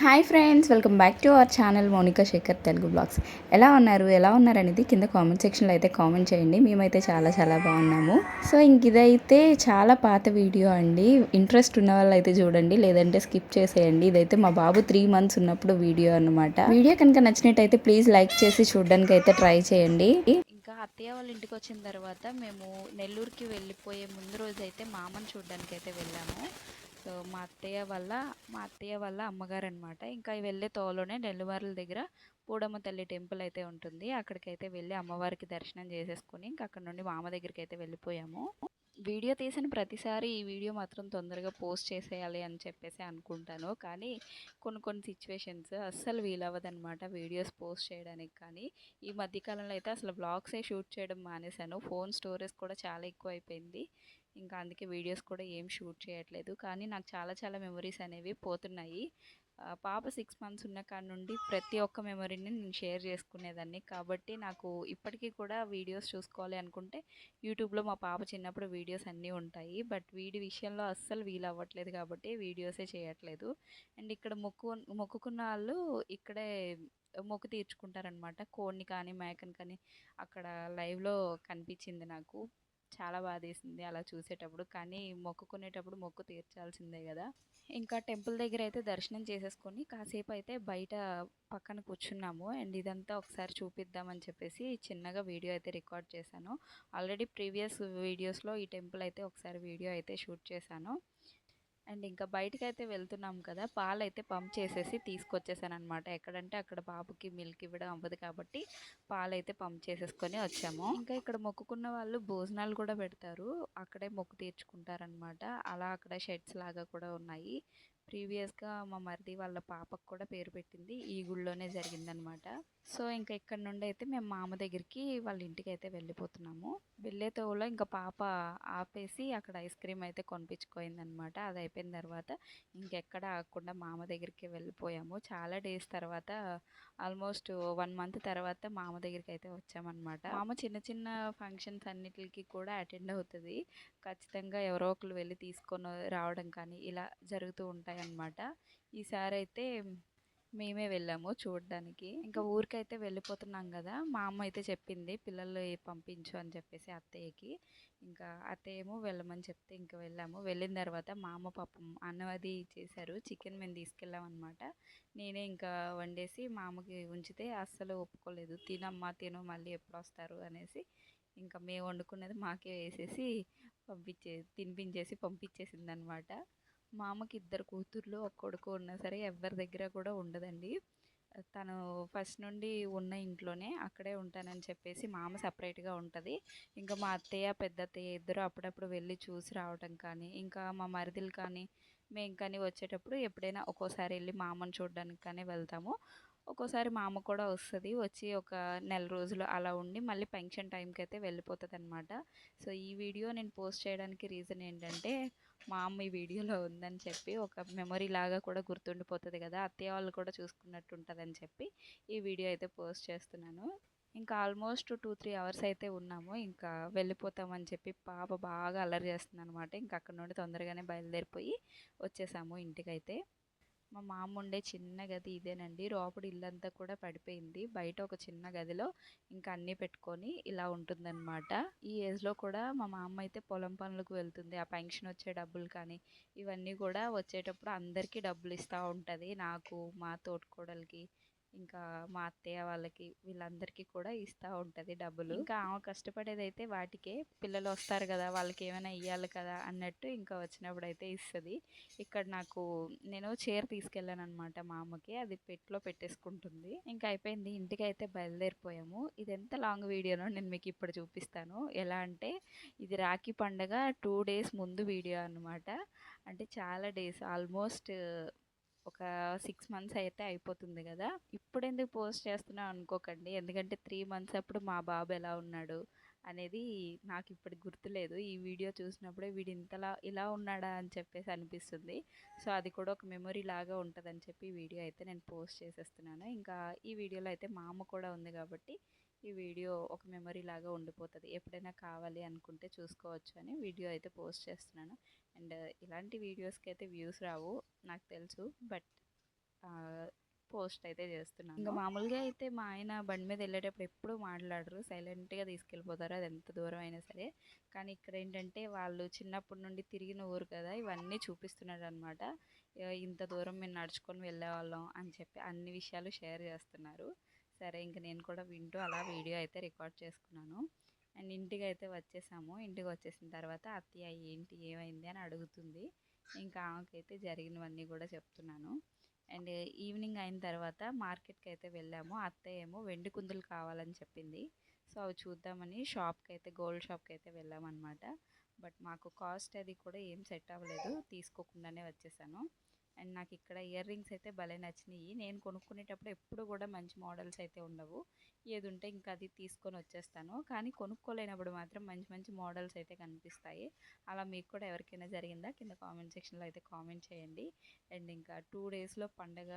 Hi friends welcome back to our channel Monika Shekhar Telugu blogs. ఎలా ఉన్నారు ఎలా ఉన్నారు అనేది కింద కామెంట్ సెక్షన్లో అయితే కామెంట్ చేయండి. మేమైతే చాలా చాలా బాగున్నాము. సో ఇంక ఇదైతే చాలా పాత వీడియో అండి. ఇంట్రెస్ట్ ఉన్న వాళ్ళు అయితే చూడండి లేదంటే స్కిప్ చేసేయండి. ఇదైతే మా బాబు త్రీ మంత్స్ ఉన్నప్పుడు వీడియో అనమాట వీడియో కనుక నచ్చినట్టయితే ప్లీజ్ లైక్ చేసి చూడడానికి అయితే ట్రై చేయండి. ఇంకా అత్తయ్య వాళ్ళ ఇంటికి వచ్చిన తర్వాత మేము నెల్లూరుకి వెళ్ళిపోయే ముందు రోజు అయితే మామని చూడడానికి అయితే వెళ్ళాము. సో మా అత్తయ్య వల్ల మా అత్తయ్య వల్ల అమ్మగారు అనమాట ఇంకా వెళ్ళే తోలోనే నెల్లివార్ల దగ్గర పూడమ్మ తల్లి టెంపుల్ అయితే ఉంటుంది. అక్కడికైతే వెళ్ళి అమ్మవారికి దర్శనం చేసేసుకొని ఇంకా అక్కడ నుండి మామ దగ్గరికి అయితే వెళ్ళిపోయాము. వీడియో తీసిన ప్రతిసారి ఈ వీడియో మాత్రం తొందరగా పోస్ట్ చేసేయాలి అని చెప్పేసి అనుకుంటాను. కానీ కొన్ని కొన్ని సిచ్యువేషన్స్ అస్సలు వీలవ్వదనమాట వీడియోస్ పోస్ట్ చేయడానికి. కానీ ఈ మధ్యకాలంలో అయితే అసలు బ్లాగ్సే షూట్ చేయడం మానేశాను. ఫోన్ స్టోరేజ్ కూడా చాలా ఎక్కువ అయిపోయింది ఇంకా అందుకే వీడియోస్ కూడా ఏం షూట్ చేయట్లేదు. కానీ నాకు చాలా చాలా మెమరీస్ అనేవి పోతున్నాయి. పాప సిక్స్ మంత్స్ ఉన్న కాడ నుండి ప్రతి ఒక్క మెమరీని నేను షేర్ చేసుకునేదాన్ని. కాబట్టి నాకు ఇప్పటికీ కూడా వీడియోస్ చూసుకోవాలి అనుకుంటే యూట్యూబ్లో మా పాప చిన్నప్పుడు వీడియోస్ అన్నీ ఉంటాయి. బట్ వీడి విషయంలో అస్సలు వీలు అవ్వట్లేదు కాబట్టి వీడియోసే చేయట్లేదు. అండ్ ఇక్కడ మొక్కు మొక్కుకున్న వాళ్ళు ఇక్కడే మొక్కు తీర్చుకుంటారనమాట కోడిని కానీ మేకని కానీ అక్కడ లైవ్లో కనిపించింది నాకు. చాలా బాధేసింది అలా చూసేటప్పుడు. కానీ మొక్కుకునేటప్పుడు మొక్కు తీర్చాల్సిందే కదా. ఇంకా టెంపుల్ దగ్గర అయితే దర్శనం చేసేసుకొని కాసేపు అయితే బయట పక్కన కూర్చున్నాము. అండ్ ఇదంతా ఒకసారి చూపిద్దామని చెప్పేసి చిన్నగా వీడియో అయితే రికార్డ్ చేశాను. ఆల్రెడీ ప్రీవియస్ వీడియోస్లో ఈ టెంపుల్ అయితే ఒకసారి వీడియో అయితే షూట్ చేశాను. అండ్ ఇంకా బయటకు అయితే వెళ్తున్నాం కదా పాలు అయితే పంప్ చేసేసి తీసుకొచ్చేసాను అనమాట ఎక్కడంటే అక్కడ బాబుకి మిల్క్ ఇవ్వడం అవ్వదు కాబట్టి పాలు అయితే పంప్ చేసేసుకొని వచ్చాము. ఇంకా ఇక్కడ మొక్కుకున్న వాళ్ళు భోజనాలు కూడా పెడతారు. అక్కడే మొక్కు తీర్చుకుంటారనమాట అలా అక్కడ షెడ్స్ లాగా కూడా ఉన్నాయి. ప్రీవియస్గా మా మరిది వాళ్ళ పాపకు కూడా పేరు పెట్టింది. ఈ గుళ్ళోనే జరిగిందనమాట. సో ఇంకా ఇక్కడ నుండి అయితే మేము మామ దగ్గరికి వాళ్ళ ఇంటికి అయితే వెళ్ళిపోతున్నాము. వెళ్ళే తోలో ఇంకా పాప ఆపేసి అక్కడ ఐస్ క్రీమ్ అయితే కొనిపించుకోయిందనమాట అది అయిపోయిన తర్వాత ఇంకెక్కడ ఆగకుండా మామ దగ్గరికి వెళ్ళిపోయాము. చాలా డేస్ తర్వాత ఆల్మోస్ట్ వన్ మంత్ తర్వాత మామ దగ్గరికి అయితే వచ్చామన్నమాట మామ చిన్న చిన్న ఫంక్షన్స్ అన్నిటికి కూడా అటెండ్ అవుతుంది. ఖచ్చితంగా ఎవరో ఒకరు వెళ్ళి తీసుకొని రావడం కానీ ఇలా జరుగుతూ ఉంటాయి. అన్నమాట ఈసారి అయితే మేమే వెళ్ళాము చూడడానికి. ఇంకా ఊరికైతే వెళ్ళిపోతున్నాం కదా మా అమ్మ అయితే చెప్పింది పిల్లలు పంపించు అని చెప్పేసి అత్తయ్యకి. ఇంకా అత్తయ్య ఏమో వెళ్ళమని చెప్తే ఇంకా వెళ్ళాము. వెళ్ళిన తర్వాత మా అమ్మ పాపం అన్నం అది చేశారు చికెన్ మేము తీసుకెళ్ళాం అనమాట నేనే ఇంకా వండేసి మా అమ్మకి ఉంచితే అస్సలు ఒప్పుకోలేదు. తినమ్మా తిను మళ్ళీ ఎప్పుడు వస్తారు అనేసి ఇంకా మేము వండుకున్నది మాకే వేసేసి పంపించే తినిపించేసి పంపించేసింది అనమాట మా అమ్మకి ఇద్దరు కూతుర్లు ఒక కొడుకు ఉన్నా సరే ఎవరి దగ్గర కూడా ఉండదండి. తను ఫస్ట్ నుండి ఉన్న ఇంట్లోనే అక్కడే ఉంటానని చెప్పేసి మా అమ్మ సపరేట్గా ఉంటుంది. ఇంకా మా అత్తయ్య పెద్ద అత్తయ్య ఇద్దరు అప్పుడప్పుడు వెళ్ళి చూసి రావటం కానీ ఇంకా మా మరిదిలు కానీ మేము కానీ వచ్చేటప్పుడు ఎప్పుడైనా ఒక్కోసారి వెళ్ళి మా అమ్మని చూడడానికి కానీ వెళ్తాము. ఒక్కోసారి మా అమ్మ కూడా వస్తుంది వచ్చి ఒక నెల రోజులు అలా ఉండి మళ్ళీ పెన్షన్ టైంకి అయితే వెళ్ళిపోతుంది అనమాట సో ఈ వీడియో నేను పోస్ట్ చేయడానికి రీజన్ ఏంటంటే మా అమ్మ ఈ వీడియోలో ఉందని చెప్పి ఒక మెమొరీ లాగా కూడా గుర్తుండిపోతుంది కదా అత్తయ్య వాళ్ళు కూడా చూసుకున్నట్టు ఉంటుందని చెప్పి ఈ వీడియో అయితే పోస్ట్ చేస్తున్నాను. ఇంకా ఆల్మోస్ట్ టూ త్రీ అవర్స్ అయితే ఉన్నాము. ఇంకా వెళ్ళిపోతామని చెప్పి పాప బాగా అల్లరి చేస్తుంది అనమాట ఇంకా అక్కడ నుండి తొందరగానే బయలుదేరిపోయి వచ్చేసాము ఇంటికైతే. మా మామ ఉండే చిన్న గది ఇదేనండి. లోపల ఇల్లంతా కూడా పడిపోయింది. బయట ఒక చిన్న గదిలో ఇంకా అన్నీ పెట్టుకొని ఇలా ఉంటుందన్నమాట. ఈ ఏజ్లో కూడా మా మామ అయితే పొలం పనులకు వెళ్తుంది. ఆ పెన్షన్ వచ్చే డబ్బులు కానీ ఇవన్నీ కూడా వచ్చేటప్పుడు అందరికీ డబ్బులు ఇస్తూ ఉంటుంది. నాకు మా తోటికోడలికి ఇంకా మా అత్తయ్య వాళ్ళకి వీళ్ళందరికీ కూడా ఇస్తూ ఉంటుంది డబ్బులు. ఇంకా ఆమె కష్టపడేది అయితే వాటికే పిల్లలు వస్తారు కదా వాళ్ళకి ఏమైనా ఇవ్వాలి కదా అన్నట్టు ఇంకా వచ్చినప్పుడు అయితే ఇస్తుంది. ఇక్కడ నాకు నేను చీర తీసుకెళ్ళాను అనమాట మా అమ్మకి అది పెట్లో పెట్టేసుకుంటుంది. ఇంకా అయిపోయింది ఇంటికి అయితే బయలుదేరిపోయాము. ఇది ఎంత లాంగ్ వీడియోనో నేను మీకు ఇప్పుడు చూపిస్తాను. ఎలా అంటే ఇది రాఖీ పండగ టూ డేస్ ముందు వీడియో అనమాట అంటే చాలా డేస్ ఆల్మోస్ట్ ఒక సిక్స్ మంత్స్ అయితే అయిపోతుంది కదా. ఇప్పుడు ఎందుకు పోస్ట్ చేస్తున్నాం అనుకోకండి. ఎందుకంటే త్రీ మంత్స్ అప్పుడు మా బాబు ఎలా ఉన్నాడు అనేది నాకు ఇప్పుడు గుర్తులేదు. ఈ వీడియో చూసినప్పుడే వీడు ఇంతలా ఇలా ఉన్నాడా అని చెప్పేసి అనిపిస్తుంది. సో అది కూడా ఒక మెమొరీ లాగా ఉంటుందని చెప్పి వీడియో అయితే నేను పోస్ట్ చేసేస్తున్నాను. ఇంకా ఈ వీడియోలో అయితే మా అమ్మ కూడా ఉంది కాబట్టి ఈ వీడియో ఒక మెమరీ లాగా ఉండిపోతుంది. ఎప్పుడైనా కావాలి అనుకుంటే చూసుకోవచ్చు అని వీడియో అయితే పోస్ట్ చేస్తున్నాను. అండ్ ఇలాంటి వీడియోస్కి అయితే వ్యూస్ రావు నాకు తెలుసు. బట్ పోస్ట్ అయితే చేస్తున్నాను. ఇంకా మామూలుగా అయితే మా ఆయన బండి మీద వెళ్ళేటప్పుడు ఎప్పుడూ మాట్లాడరు. సైలెంట్గా తీసుకెళ్ళిపోతారు. అది ఎంత దూరం అయినా సరే. కానీ ఇక్కడ ఏంటంటే వాళ్ళు చిన్నప్పటి నుండి తిరిగిన ఊరు కదా ఇవన్నీ చూపిస్తున్నాడు అనమాట ఇంత దూరం మేము నడుచుకొని వెళ్ళేవాళ్ళం అని చెప్పి అన్ని విషయాలు షేర్ చేస్తున్నారు. సరే ఇంక నేను కూడా వింటూ అలా వీడియో అయితే రికార్డ్ చేసుకున్నాను. అండ్ ఇంటికి అయితే వచ్చేసాము. ఇంటికి వచ్చేసిన తర్వాత అత్తయ్య ఏంటి ఏమైంది? అని అడుగుతుంది. ఇంకా ఆమెకైతే జరిగినవన్నీ కూడా చెప్తున్నాను. అండ్ ఈవినింగ్ అయిన తర్వాత మార్కెట్కి అయితే వెళ్ళాము. అత్తయ్య ఏమో వెండి కుందులు కావాలని చెప్పింది. సో అవి చూద్దామని షాప్కి అయితే గోల్డ్ షాప్కి అయితే వెళ్ళామన్నమాట. బట్ మాకు కాస్ట్ అది కూడా ఏం సెట్ అవ్వలేదు. తీసుకోకుండానే వచ్చేసాను. అండ్ నాకు ఇక్కడ ఇయర్ రింగ్స్ అయితే భలే నచ్చినాయి నేను కొనుక్కునేటప్పుడు ఎప్పుడు కూడా మంచి మోడల్స్ అయితే ఉండవు. ఏది ఉంటే ఇంకా అది తీసుకొని వచ్చేస్తాను. కానీ కొనుక్కోలేనప్పుడు మాత్రం మంచి మంచి మోడల్స్ అయితే కనిపిస్తాయి. అలా మీకు కూడా ఎవరికైనా జరిగిందా? కింద కామెంట్ సెక్షన్లో అయితే కామెంట్ చేయండి. అండ్ ఇంకా టూ డేస్లో పండగ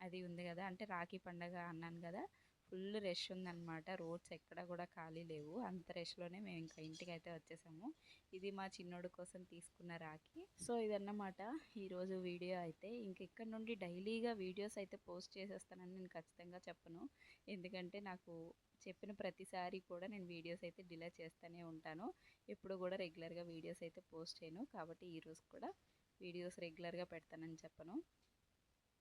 అది ఉంది కదా అంటే రాఖీ పండగ అన్నాను కదా ఫుల్ రష్ ఉందన్నమాట. రోడ్స్ ఎక్కడ కూడా ఖాళీ లేవు. అంత రష్లోనే మేము ఇంకా ఇంటికి అయితే వచ్చేసాము. ఇది మా చిన్నోడు కోసం తీసుకున్న రాఖీ. సో ఇదన్నమాట ఈరోజు వీడియో అయితే. ఇంక ఇక్కడ నుండి డైలీగా వీడియోస్ అయితే పోస్ట్ చేసేస్తానని నేను ఖచ్చితంగా చెప్పను. ఎందుకంటే నాకు చెప్పిన ప్రతిసారి కూడా నేను వీడియోస్ అయితే డిలే చేస్తూనే ఉంటాను. ఎప్పుడు కూడా రెగ్యులర్గా వీడియోస్ అయితే పోస్ట్ చేయను. కాబట్టి ఈరోజు కూడా వీడియోస్ రెగ్యులర్గా పెడతానని చెప్పను.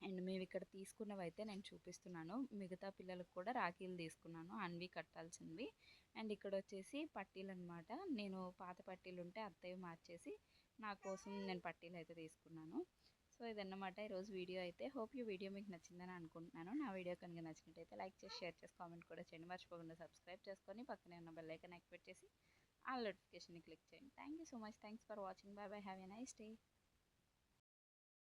అండ్ మేము ఇక్కడ తీసుకున్నవి అయితే నేను చూపిస్తున్నాను. మిగతా పిల్లలకు కూడా రాఖీలు తీసుకున్నాను. అన్వి కట్టాల్సినవి. అండ్ ఇక్కడ వచ్చేసి పట్టీలు అనమాట నేను పాత పట్టీలు ఉంటే అత్తయ్య మార్చేసి నా కోసం నేను పట్టీలు అయితే తీసుకున్నాను. సో ఇదన్నమాట ఈరోజు వీడియో అయితే. హోప్ యూ వీడియో మీకు నచ్చిందని అనుకుంటున్నాను. నా వీడియో కనుక నచ్చినట్టయితే లైక్ చేసి షేర్ చేసి కామెంట్ కూడా చేయండి. మర్చిపోకుండా సబ్స్క్రైబ్ చేసుకొని పక్కనే ఉన్న బెల్ ఐకన్ యాక్టివేట్ చేసి ఆ నోటిఫికేషన్ని క్లిక్ చేయండి. Thank you so much. Thanks for watching. Bye bye. Have a nice day.